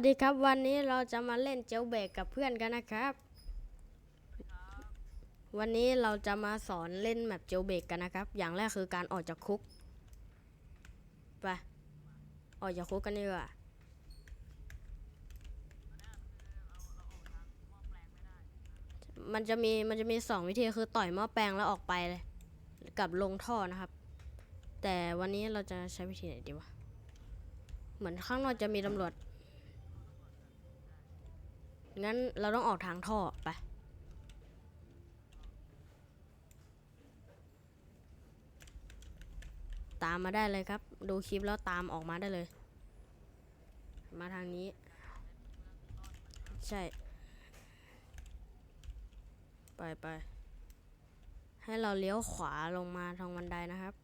วัสดีครับวันนี้เราจะมาเล่นเจลเบกกับเพื่อนกันนะครับ วันนี้เราจะมาสอนเล่นแมปเจลเบกกันนะครับ อย่างแรกคือการออกจากคุกไปออกจากคุกกันดีกว่ามันจะมีมันจะมีสองวิธีคือต่อยหม้อแปลงแล้วออกไปเลยกับลงท่อนะครับ แต่วันนี้เราจะใช้วิธีไหนดีวะเหมือนข้างนอกจะมีตำรวจ งั้นเราต้องออกทางท่อไป ตามมาได้เลยครับ ดูคลิปแล้วตามออกมาได้เลย มาทางนี้ ใช่ ไปไป ให้เราเลี้ยวขวาลงมาทางบันไดนะครับ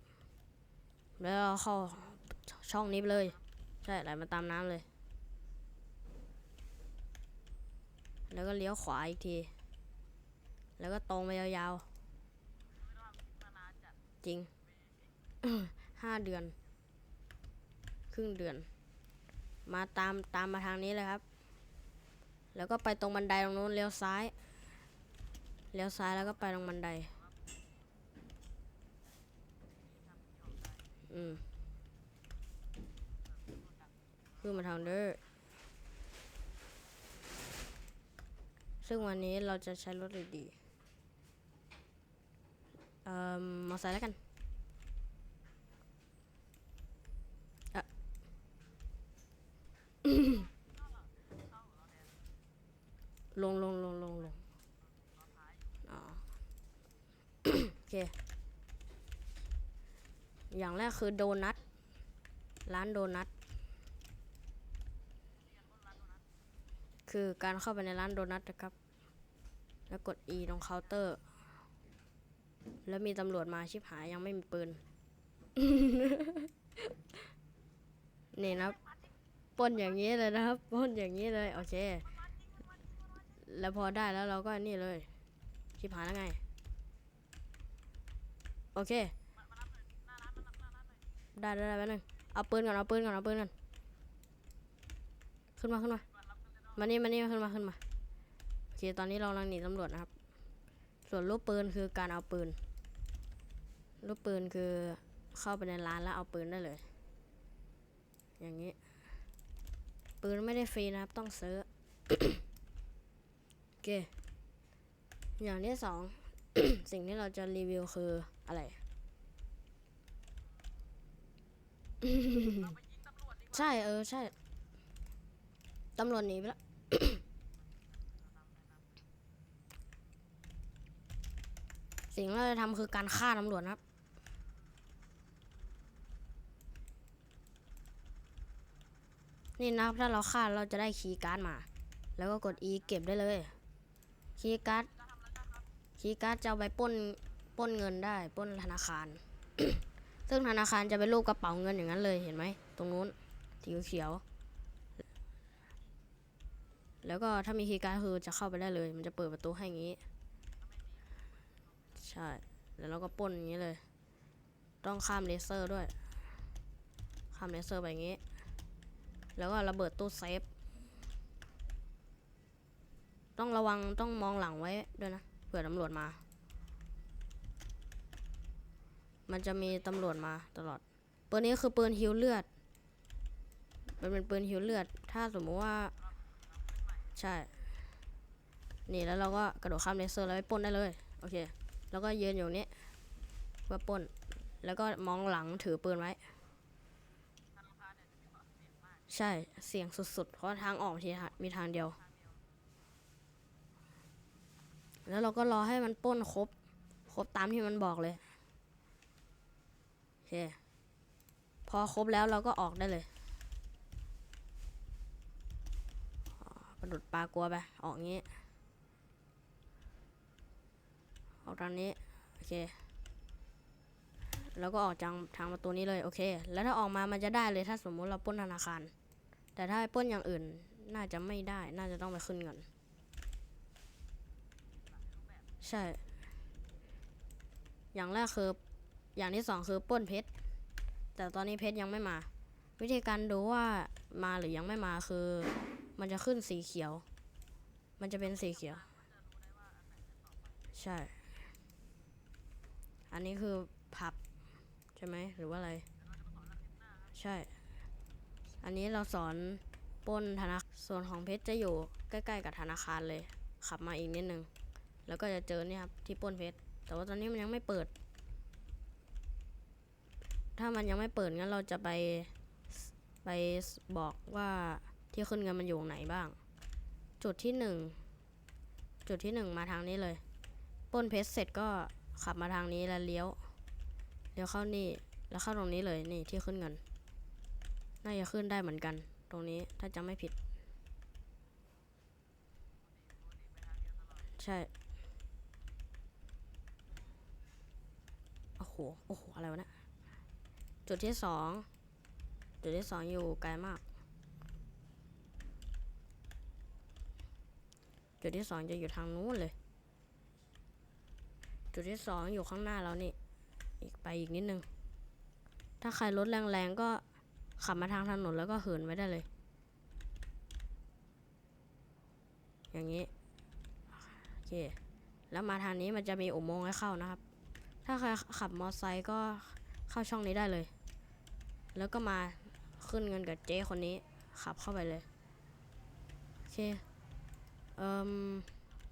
แล้วเราเข้าช่องนี้ไปเลย ใช่ไหลมาตามน้ำเลย แล้วก็เลี้ยวขวาอีกที แล้วก็ตรงไปยาวๆ จริง ห้าเดือน ครึ่งเดือน มาตามตามมาทางนี้เลยครับ แล้วก็ไปตรงบันไดตรงนู้นเลี้ยวซ้าย เลี้ยวซ้ายแล้วก็ไปตรงบันได อืมขึ้นมาทางเด้อ ซึ่งวันนี้เราจะใช้รถดีๆเอ่อมอไซค์แล้วกันลงลงลงลงลงอ๋อโอเค อย่างแรกคือโดนัท ร้านโดนัท คือการเข้าไปในร้านโดนัทนะครับ แล้วกด E ตรงเคาน์เตอร์ แล้วมีตำรวจมาชิบหายยังไม่มีปืน นี่นะครับปล้นอย่างนี้เลยนะครับป้นอย่างนี้เลยโอเค แล้วพอได้แล้วเราก็นี่เลยชิบหายแล้วไง โอเค ได้ได้ได้แป๊บนึงเอาปืนก่อนเอาปืนก่อนเอาปืนก่อนขึ้นมาขึ้นมา มานี่มานี่ขึ้นมาขึ้นมาโอเคตอนนี้เรากำลังหนีตำรวจนะครับ ส่วนลูกปืนคือการเอาปืนลูกปืนคือเข้าไปในร้านแล้วเอาปืนได้เลย อย่างนี้ ปืนไม่ได้ฟรีนะครับต้องซื้อโอเคอย่างที่สอง สิ่งที่เราจะรีวิวคืออะไรใช่เออใช่ ตำรวจหนีไปแล้วสิ่งที่เราจะทำคือการฆ่าตำรวจนะครับ นี่นะครับถ้าเราฆ่าเราจะได้คีย์การ์ดมา แล้วก็กด E เก็บได้เลย คีย์การ์ด คีย์การ์ดจะเอาไปปล้นป้นเงินได้ปล้นธนาคาร ซึ่งธนาคารจะเป็นรูปกระเป๋าเงินอย่างนั้นเลยเห็นไหม ตรงนู้นสีเขียว แล้วก็ถ้ามีคีย์การ์ดคือจะเข้าไปได้เลย มันจะเปิดประตูให้อย่างนี้ ใช่ แล้วเราก็ป้นอย่างนี้เลย ต้องข้ามเลเซอร์ด้วย ข้ามเลเซอร์ไปอย่างนี้ แล้วก็ระเบิดตู้เซฟ ต้องระวังต้องมองหลังไว้ด้วยนะ เผื่อตำรวจมา มันจะมีตำรวจมาตลอด ปืนนี้คือปืนฮิวเลือด มันเป็นปืนฮิวเลือด ถ้าสมมติว่า ใช่ นี่แล้วเราก็กระโดดข้ามเลเซอร์แล้วไปป้นได้เลย โอเค แล้วก็ยืนอยู่นี้เพื่อป้น แล้วก็มองหลังถือปืนไว้ ใช่ เสียงสุดๆ เพราะทางออกทีมีทางเดียว แล้วเราก็รอให้มันป้นครบ ครบตามที่มันบอกเลย โอเค พอครบแล้วเราก็ออกได้เลยอ๋อป ระดุดปลากลัวไป ออกงี้ ออกทางนี้ โอเค แล้วก็ออกจากทางประตูนี้เลย โอเค แล้วถ้าออกมามันจะได้เลยถ้าสมมุติเราป้นธนาคาร แต่ถ้าไปป้นอย่างอื่น น่าจะไม่ได้ น่าจะต้องไปขึ้นเงิน ใช่ อย่างแรกคือ อย่างที่สองคือป้นเพชร แต่ตอนนี้เพชรยังไม่มา วิธีการดูว่ามาหรือยังไม่มาคือ มันจะขึ้นสีเขียว มันจะเป็นสีเขียว ใช่ อันนี้คือผับ ใช่ไหมหรือว่าอะไร ใช่ อันนี้เราสอนป้นธนาคารส่วนของเพชรจะอยู่ใกล้ๆ กับธนาคารเลย ขับมาอีกนิดนึง แล้วก็จะเจอเนี่ยครับที่ป้นเพชร แต่ว่าตอนนี้มันยังไม่เปิด ถ้ามันยังไม่เปิดงั้นเราจะไปไปบอกว่า ที่ขึ้นเงินมันอยู่ไหนบ้าง จุดที่หนึ่งจุดที่หนึ่งมาทางนี้เลยป้นเพชรเสร็จก็ขับมาทางนี้แล้วเลี้ยวเลี้ยวเข้านี่แล้วเข้าตรงนี้เลยนี่ที่ขึ้นเงิน น่าจะขึ้นได้เหมือนกัน ตรงนี้ถ้าจำไม่ผิด ใช่โอ้โหโอ้โหอะไรวะเนี่ยจุดที่สองจุดที่สองอยู่ไกลมาก จุดที่สองจะอยู่ทางนู้นเลย จุดที่สองอยู่ข้างหน้าเรานี่ อีกไปอีกนิดนึง ถ้าใครรถแรงๆก็ขับมาทางถนนแล้วก็เหินไว้ได้เลย อย่างนี้ โอเค แล้วมาทางนี้มันจะมีอุโมงค์ให้เข้านะครับ ถ้าใครขับมอเตอร์ไซค์ก็เข้าช่องนี้ได้เลย แล้วก็มาขึ้นเงินกับเจ๊คนนี้ขับเข้าไปเลย โอเค เอ่ม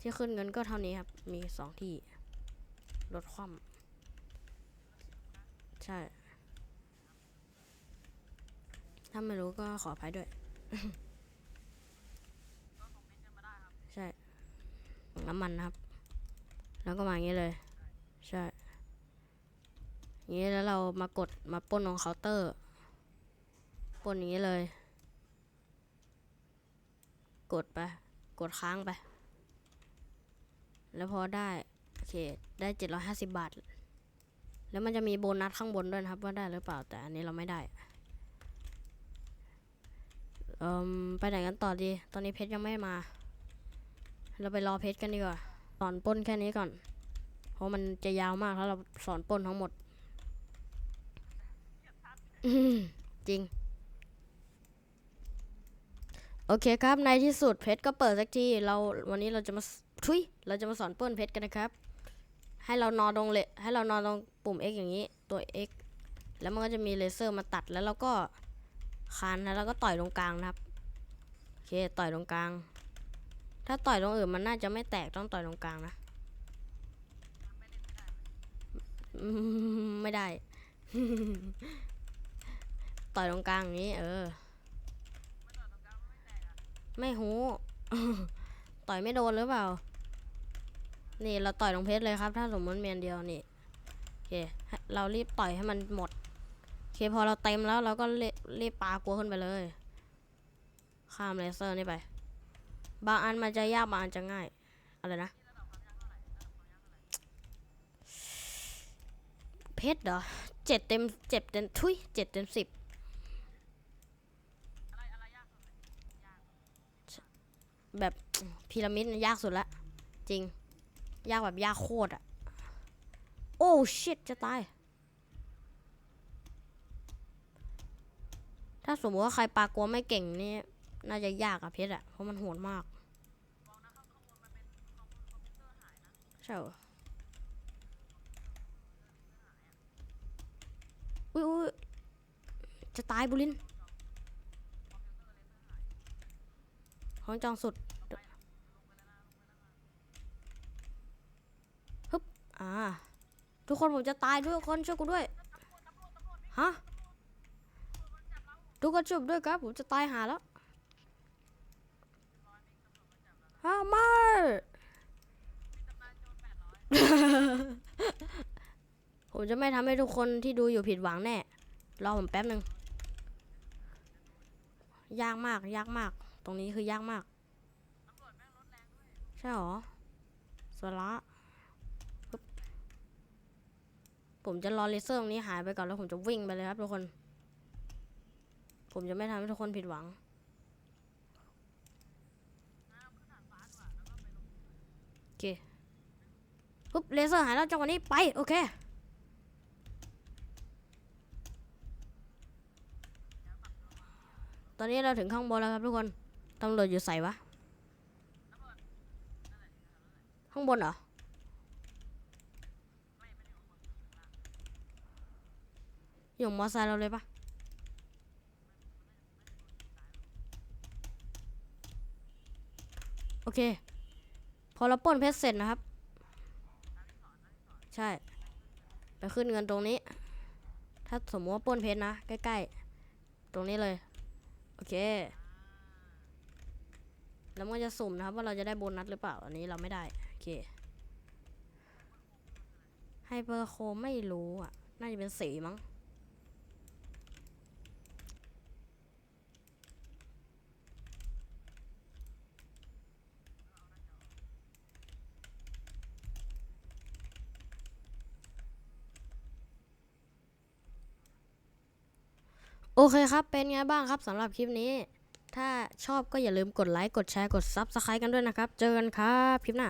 ที่ขึ้นเงินก็เท่านี้ครับ มีสองที่รถคว่ำใช่ ถ้าไม่รู้ก็ขออภัยด้วย ใช่น้ำมันนะครับ แล้วก็มาอย่างนี้เลย ใช่อย่างนี้แล้วเรามากดมาป้นตรงเคาน์เตอร์ป้นอย่างนี้เลย กดไป กดค้างไป แล้วพอได้ โอเค ได้เจ็ดร้อยห้าสิบบาท แล้วมันจะมีโบนัสข้างบนด้วยนะครับ ว่าได้หรือเปล่า แต่อันนี้เราไม่ได้เอ่มไปไหนกันต่อดี ตอนนี้เพชรยังไม่มา เราไปรอเพชรกันดีกว่า สอนป้นแค่นี้ก่อน เพราะมันจะยาวมากถ้าเราสอนป้นทั้งหมดจริง โอเคครับในที่สุดเพชรก็เปิดสักทีเราวันนี้เราจะมาทุยเราจะมาสอนเปล้นเพชรกันนะครับ ให้เรานอนตรงเลยให้เรานอนตรงปุ่ม X อย่างนี้ตัว X แล้วมันก็จะมีเลเซอร์มาตัดแล้วเราก็คานนะแล้วก็ต่อยตรงกลางนะครับโอเคต่อยตรงกลาง ถ้าต่อยตรงอื่นมันน่าจะไม่แตกต้องต่อยตรงกลางนะไม่ได้ ต่อยตรงกลางอย่างนี้ เออ ไม่หูต่อยไม่โดนหรือเปล่า นี่เราต่อยตรงเพชรเลยครับ ถ้าสมมติเมียนเดียวนี่โอเคเรารีบต่อยให้มันหมดโอเคพอเราเต็มแล้วเราก็รีบรีบปากลัวขึ้นไปเลย ข้ามเลเซอร์นี่ไป บางอันมันจะยากบางอันจะง่าย อะไรนะ เพชรเหรอเจ็ดเต็มเจ็ดเต็มทุยเจ็ดเต็มสิบ แบบพีระมิดยากสุดละจริง ยากแบบยากโคตรอะโอ้ชิตจะตาย ถ้าสมมติว่าใครปลากัวไม่เก่งนี่น่าจะยากอะเพชรอะเพราะมันโหดมากใช่อุ้ยอุ้ยจะตายบุลิน ของจองสุดฮึบอ่า ทุกคนผมจะตายด้วยทุกคนช่วยกูด้วย ฮะ ทุกคนช่วยผมด้วยครับ ผมจะตายหาแล้วฮามาร์ผมจะไม่ทำให้ทุกคนที่ดูอยู่ผิดหวังแน่ รอผมแป๊บหนึ่ง ยากมาก ยากมาก ตรงนี้คือยากมากใช่หรอสละปึ๊บผมจะรอเลเซอร์ตรงนี้หายไปก่อนแล้วผมจะวิ่งไปเลยครับทุกคน ผมจะไม่ทำให้ทุกคนผิดหวัง โอเคปุ๊บเลเซอร์หายแล้วจังหวะนี้ไป โอเคตอนนี้เราถึงข้างบนแล้วครับทุกคน ตำรวจอยู่ใส่วะ ข้างบนเหรอ อยู่มอไซค์เราเลยปะโอเค พอเราป้นเพชรเสร็จนะครับ ใช่ ไปขึ้นเงินตรงนี้ ถ้าสมมติว่าป้นเพชรนะ ใกล้ ๆ ตรงนี้เลย โอเค แล้วมันจะสุ่มนะครับว่าเราจะได้โบนัสหรือเปล่า อันนี้เราไม่ได้ โอเคไฮเปอร์โคไม่รู้อะ น่าจะเป็นสีมั้ง โอเคครับ เป็นไงบ้างครับสำหรับคลิปนี้ ถ้าชอบก็อย่าลืมกดไลค์ กดแชร์ กด Subscribe กันด้วยนะครับ เจอกันครับคลิปหน้า